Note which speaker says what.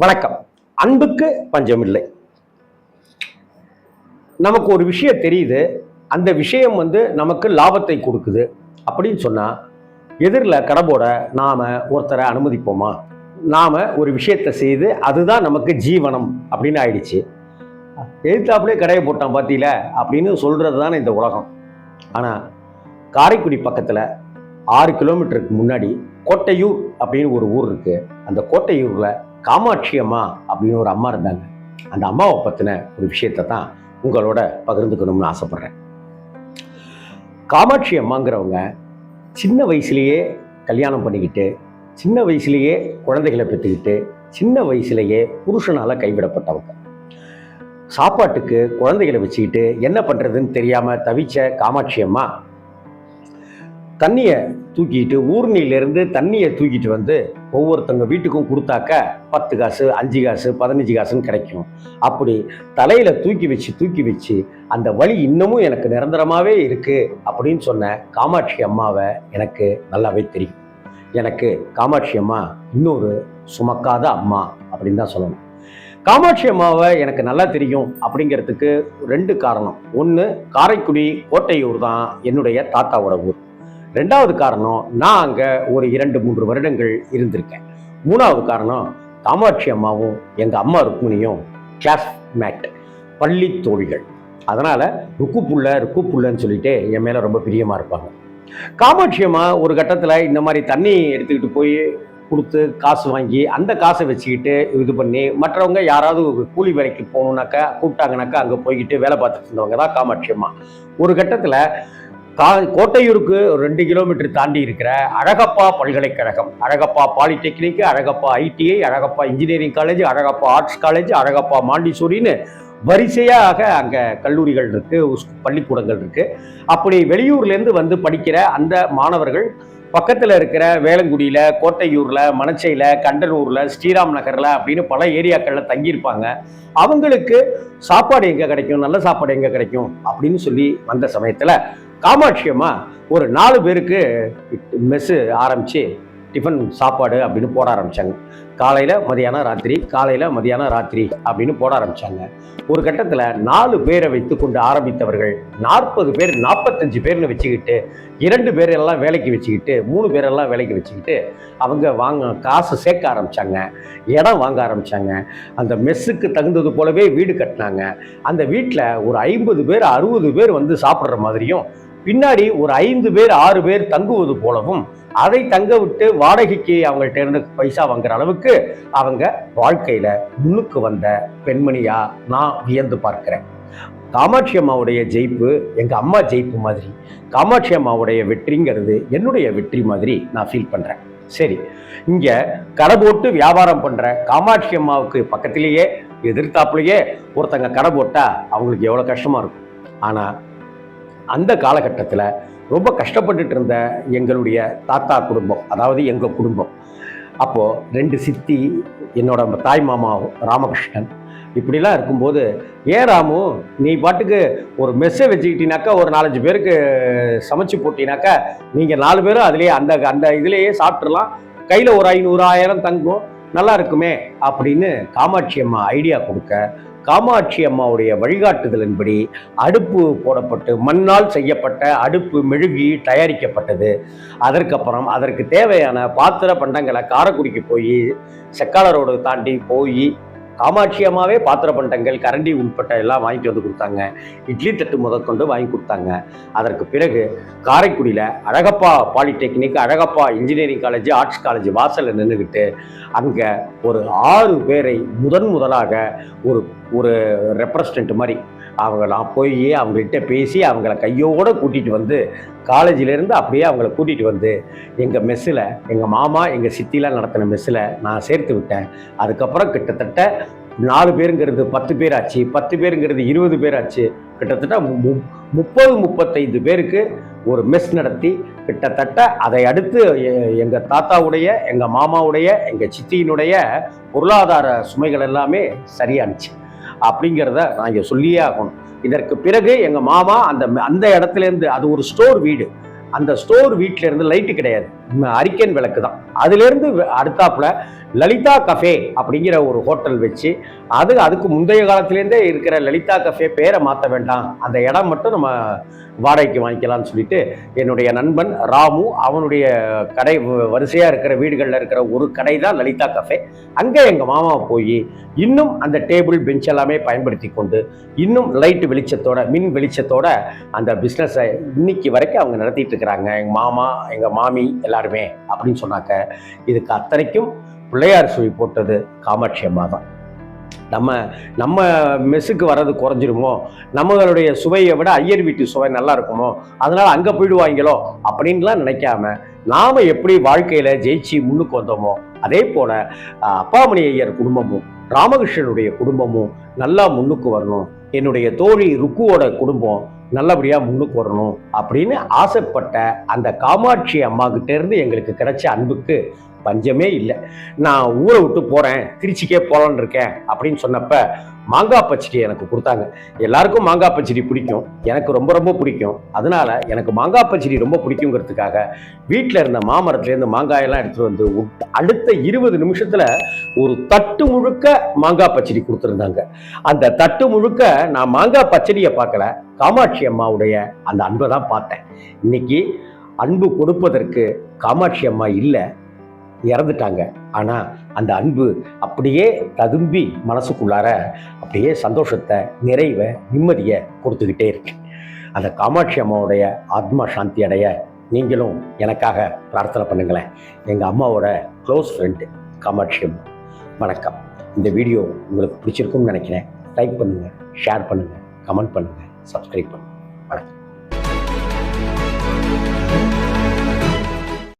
Speaker 1: வணக்கம். அன்புக்கு பஞ்சமில்லை. நமக்கு ஒரு விஷயம் தெரியுது. அந்த விஷயம் வந்து நமக்கு லாபத்தை கொடுக்குது. அப்படின்னு சொன்னால் எதிரில் கடம்போட நாம் ஒருத்தரை அனுமதிப்போமா? நாம் ஒரு விஷயத்தை செய்து அதுதான் நமக்கு ஜீவனம் அப்படின்னு ஆயிடுச்சு. எதிர்த்தாப்புலேயே கடையை போட்டான் பார்த்தீல அப்படின்னு சொல்கிறது தானே இந்த உலகம். ஆனால் காரைக்குடி பக்கத்தில் ஆறு கிலோமீட்டருக்கு முன்னாடி கோட்டையூர் அப்படின்னு ஒரு ஊர் இருக்குது அந்த கோட்டையூரில் காமாட்சி அம்மா அப்படின்னு ஒரு அம்மா இருந்தாங்க. அந்த அம்மாவை பற்றின ஒரு விஷயத்தை தான் உங்களோட பகிர்ந்துக்கணும்னு ஆசைப்பட்றேன். காமாட்சி அம்மாங்கிறவங்க சின்ன வயசுலேயே கல்யாணம் பண்ணிக்கிட்டு சின்ன வயசுலேயே குழந்தைகளை பெற்றுக்கிட்டு சின்ன வயசுலேயே புருஷனால் கைவிடப்பட்டவங்க. சாப்பாட்டுக்கு குழந்தைகளை வச்சுக்கிட்டு என்ன பண்ணுறதுன்னு தெரியாமல் தவிச்ச காமாட்சி அம்மா தண்ணியை தூக்கிட்டு ஊர்னியிலேருந்து தண்ணியை தூக்கிட்டு வந்து ஒவ்வொருத்தவங்க வீட்டுக்கும் கொடுத்தாக்க பத்து காசு அஞ்சு காசு பதினஞ்சு காசுன்னு கிடைக்கும். அப்படி தலையில் தூக்கி வச்சு தூக்கி வச்சு அந்த வழி இன்னமும் எனக்கு நிரந்தரமாகவே இருக்குது அப்படின்னு சொன்ன காமாட்சி அம்மாவை எனக்கு நல்லாவே தெரியும். எனக்கு காமாட்சி அம்மா இன்னொரு சுமக்காத அம்மா அப்படின்னு தான் சொல்லணும். காமாட்சி அம்மாவை எனக்கு நல்லா தெரியும் அப்படிங்கிறதுக்கு ரெண்டு காரணம். ஒன்று காரைக்குடி கோட்டையூர் தான் என்னுடைய தாத்தாவோட ஊர். ரெண்டாவது காரணம் நான் அங்கே ஒரு இரண்டு மூன்று வருடங்கள் இருந்திருக்கேன். மூணாவது காரணம் காமாட்சி அம்மாவும் எங்கள் அம்மா ருக்மிணியும் கிளாஸ்மேட் பள்ளி தோழிகள். அதனால் ருக்கு புள்ள ருக்கு புள்ளன்னு சொல்லிட்டு என் மேலே ரொம்ப பிரியமாக இருப்பாங்க. காமாட்சி அம்மா ஒரு கட்டத்தில் இந்த மாதிரி தண்ணி எடுத்துக்கிட்டு போய் கொடுத்து காசு வாங்கி அந்த காசை வச்சுக்கிட்டு இது பண்ணி மற்றவங்க யாராவது ஒரு கூலி வேலைக்கு போகணுன்னாக்கா கூப்பிட்டாங்கனாக்கா அங்கே போய்கிட்டு வேலை பார்த்துட்டு இருந்தவங்க தான் காமாட்சி அம்மா. ஒரு கட்டத்தில் கா கோட்டையூருக்கு ஒரு ரெண்டு கிலோமீட்டர் தாண்டி இருக்கிற அழகப்பா பல்கலைக்கழகம். Alagappa polytechnic Alagappa ITI Alagappa engineering college Alagappa arts college Alagappa மாண்டிசூரின்னு வரிசையாக அங்கே கல்லூரிகள் இருக்குது பள்ளிக்கூடங்கள் இருக்குது அப்படி வெளியூர்லேருந்து வந்து படிக்கிற அந்த மாணவர்கள் பக்கத்தில் இருக்கிற வேளங்குடியில் கோட்டையூரில் மணச்சையில் கண்டனூரில் ஸ்ரீராம் நகரில் அப்படின்னு பல ஏரியாக்களில் தங்கியிருப்பாங்க. அவங்களுக்கு சாப்பாடு எங்கே கிடைக்கும்? நல்ல சாப்பாடு எங்கே கிடைக்கும்? அப்படின்னு சொல்லி வந்த சமயத்தில் காமாட்சி அம்மா ஒரு நாலு பேருக்கு மெஸ்ஸு ஆரம்பித்து டிஃபன் சாப்பாடு அப்படின்னு போட ஆரம்பித்தாங்க காலையில் மதியானம் ராத்திரி காலையில் மதியானம் ராத்திரி அப்படின்னு போட ஆரம்பித்தாங்க ஒரு கட்டத்தில் நாலு பேரை வைத்து கொண்டு ஆரம்பித்தவர்கள் நாற்பது பேர் நாற்பத்தஞ்சு பேர்னு வச்சுக்கிட்டு இரண்டு பேரெல்லாம் வேலைக்கு வச்சுக்கிட்டு மூணு பேரெல்லாம் வேலைக்கு வச்சுக்கிட்டு அவங்க வாங்க காசு சேர்க்க ஆரம்பித்தாங்க இடம் வாங்க ஆரம்பித்தாங்க அந்த மெஸ்ஸுக்கு தகுந்தது போலவே வீடு கட்டினாங்க. அந்த வீட்டில் ஒரு ஐம்பது பேர் அறுபது பேர் வந்து சாப்பிட்ற மாதிரியும் பின்னாடி ஒரு ஐந்து பேர் ஆறு பேர் தங்குவது போலவும் அதை தங்க விட்டு வாடகைக்கு அவங்கள்ட்ட இருந்து பைசா வாங்குற அளவுக்கு அவங்க வாழ்க்கையில முன்னுக்கு வந்த பெண்மணியா நான் வியந்து பார்க்கிறேன். காமாட்சி அம்மாவுடைய ஜெயிப்பு எங்க அம்மா ஜெயிப்பு மாதிரி காமாட்சி அம்மாவுடைய வெற்றிங்கிறது என்னுடைய வெற்றி மாதிரி நான் ஃபீல் பண்றேன். சரி இங்க கடை போட்டு வியாபாரம் பண்ற காமாட்சி அம்மாவுக்கு பக்கத்திலேயே எதிர்த்தாப்புலயே ஒருத்தங்க கடை போட்டா அவங்களுக்கு எவ்வளவு கஷ்டமா இருக்கும். ஆனா அந்த காலகட்டத்தில் ரொம்ப கஷ்டப்பட்டுட்டு இருந்த எங்களுடைய தாத்தா குடும்பம் அதாவது எங்கள் குடும்பம். அப்போது ரெண்டு சித்தி என்னோட தாய் மாமா ராமகிருஷ்ணன் இப்படிலாம் இருக்கும்போது ஏன் ராமு நீ பாட்டுக்கு ஒரு மெஸ்ஸை வச்சுக்கிட்டினாக்கா ஒரு நாலஞ்சு பேருக்கு சமைச்சு போட்டினாக்கா நீங்கள் நாலு பேரும் அதுலேயே அந்த அந்த இதுலேயே சாப்பிட்றலாம் கையில் ஒரு ஐநூறு ஆயிரம் தங்கும் நல்லா இருக்குமே அப்படின்னு காமாட்சி அம்மா ஐடியா கொடுக்க காமாட்சி அம்மாவுடைய வழிகாட்டுதலின்படி அடுப்பு போடப்பட்டு மண்ணால் செய்யப்பட்ட அடுப்பு மெழுகி தயாரிக்கப்பட்டது. அதற்கப்புறம் அதற்கு தேவையான பாத்திர பண்டங்களை காரைக்குடிக்கு போய் செக்கால ரோடு தாண்டி போய் காமாட்சி அம்மாவே பாத்திர பண்டங்கள் கரண்டி உட்பட்ட எல்லாம் வாங்கிட்டு வந்து கொடுத்தாங்க. இட்லி தட்டு முதற்கொண்டு வாங்கி கொடுத்தாங்க. அதற்கு பிறகு காரைக்குடியில் Alagappa polytechnic Alagappa engineering college arts college வாசலில் நின்றுக்கிட்டு அங்கே ஒரு ஆறு பேரை முதன் முதலாக ஒரு ஒரு ரெப்ரசன்ட் மாதிரி அவங்க நான் போய் அவங்கள்ட்ட பேசி அவங்கள கையோடு கூட்டிகிட்டு வந்து காலேஜிலேருந்து அப்படியே அவங்கள கூட்டிகிட்டு வந்து எங்கள் மெஸ்ஸில் எங்கள் மாமா எங்கள் சித்திலாம் நடத்தின மெஸ்ஸில் நான் சேர்த்து விட்டேன். அதுக்கப்புறம் கிட்டத்தட்ட நாலு பேருங்கிறது பத்து பேர் ஆச்சு பத்து பேருங்கிறது இருபது பேர் ஆச்சு கிட்டத்தட்ட மு- முப்பது முப்பத்தைந்து பேருக்கு ஒரு மெஸ் நடத்தி கிட்டத்தட்ட அதை அடுத்து எ- தாத்தாவுடைய எங்கள் மாமாவுடைய எங்கள் சித்தியினுடைய பொருளாதார சுமைகள் எல்லாமே சரியானுச்சு. அப்படிங்கிறத நான் இங்கே சொல்லியே ஆகணும். இதற்கு பிறகு எங்கள் மாமா அந்த அந்த இடத்துல இருந்து அது ஒரு ஸ்டோர் வீடு. அந்த ஸ்டோர் வீட்டில இருந்து லைட்டு கிடையாது. அரிக்கன் விளக்கு தான். அதுலேருந்து அடுத்தாப்புல லலிதா கஃபே அப்படிங்கிற ஒரு ஹோட்டல் வச்சு அது அதுக்கு முந்தைய காலத்துலேருந்தே இருக்கிற லலிதா கஃபே பேரை மாற்ற வேண்டாம். அந்த இடம் மட்டும் நம்ம வாடகைக்கு வாங்கிக்கலாம்னு சொல்லிட்டு என்னுடைய நண்பன் ராமு அவனுடைய கடை வரிசையாக இருக்கிற வீடுகளில் இருக்கிற ஒரு கடை தான் லலிதா கஃபே. அங்கே எங்கள் மாமா போய் இன்னும் அந்த டேபிள் பெஞ்ச் எல்லாமே பயன்படுத்தி கொண்டு இன்னும் லைட் வெளிச்சத்தோட மின் வெளிச்சத்தோட அந்த பிஸ்னஸை இன்னைக்கு வரைக்கும் அவங்க நடத்திட்டு இருக்கிறாங்க. எங்கள் மாமா எங்கள் மாமி எல்லாருமே அப்படின்னு சொன்னாக்க இதுக்கு அத்தனைக்கும் பிள்ளையார் சுவை போட்டது காமாட்சி அம்மா தான். நம்ம நம்ம மெஸ்ஸுக்கு வர்றது குறைஞ்சிருமோ? நம்மளுடைய சுவையை விட ஐயர் வீட்டு சுவை நல்லா இருக்குமோ? அதனால் அங்கே போயிடுவாங்களோ? அப்படின்லாம் நினைக்காம நாம் எப்படி வாழ்க்கையில் ஜெயிச்சு முன்னுக்கு வந்தோமோ? அதே போல அப்பாமணி ஐயர் குடும்பமும் ராமகிருஷ்ணனுடைய குடும்பமும் நல்லா முன்னுக்கு வரணும். என்னுடைய தோழி ருக்குவோட குடும்பம் நல்லபடியாக முன்னுக்கு வரணும் அப்படின்னு ஆசைப்பட்ட அந்த காமாட்சி அம்மா எங்களுக்கு கிடைச்ச அன்புக்கு பஞ்சமே இல்லை. நான் ஊரை விட்டு போகிறேன் திருச்சிக்கே போகலான் இருக்கேன் அப்படின்னு சொன்னப்ப மாங்காய் பச்சடி எனக்கு கொடுத்தாங்க. எல்லாருக்கும் மாங்காய் பச்சடி பிடிக்கும். எனக்கு ரொம்ப ரொம்ப பிடிக்கும். அதனால எனக்கு மாங்காய் பச்சடி ரொம்ப பிடிக்குங்கிறதுக்காக வீட்டில் இருந்த மாமரத்துலேருந்து மாங்காயெல்லாம் எடுத்துகிட்டு வந்து அடுத்த இருபது நிமிஷத்தில் ஒரு தட்டு முழுக்க மாங்காய் பச்சடி கொடுத்துருந்தாங்க. அந்த தட்டு முழுக்க நான் மாங்காய் பச்சடியை பார்க்கல. காமாட்சி அம்மாவுடைய அந்த அன்பை தான் பார்த்தேன். இன்னைக்கு அன்பு கொடுப்பதற்கு காமாட்சி அம்மா இல்லை. இறந்துட்டாங்க. ஆனால் அந்த அன்பு அப்படியே ததும்பி மனசுக்குள்ளார அப்படியே சந்தோஷத்தை நிறைவை நிம்மதியை கொடுத்துக்கிட்டே இருக்கு. அந்த காமாட்சி அம்மாவுடைய ஆத்மா சாந்தி அடைய நீங்களும் எனக்காக பிரார்த்தனை பண்ணுங்களேன். எங்கள் அம்மாவோட க்ளோஸ் ஃப்ரெண்டு காமாட்சி அம்மா. வணக்கம். இந்த வீடியோ உங்களுக்கு பிடிச்சிருக்கும்னு நினைக்கிறேன். லைக் பண்ணுங்கள் ஷேர் பண்ணுங்கள் கமெண்ட் பண்ணுங்கள் சப்ஸ்கிரைப் பண்ணுங்கள்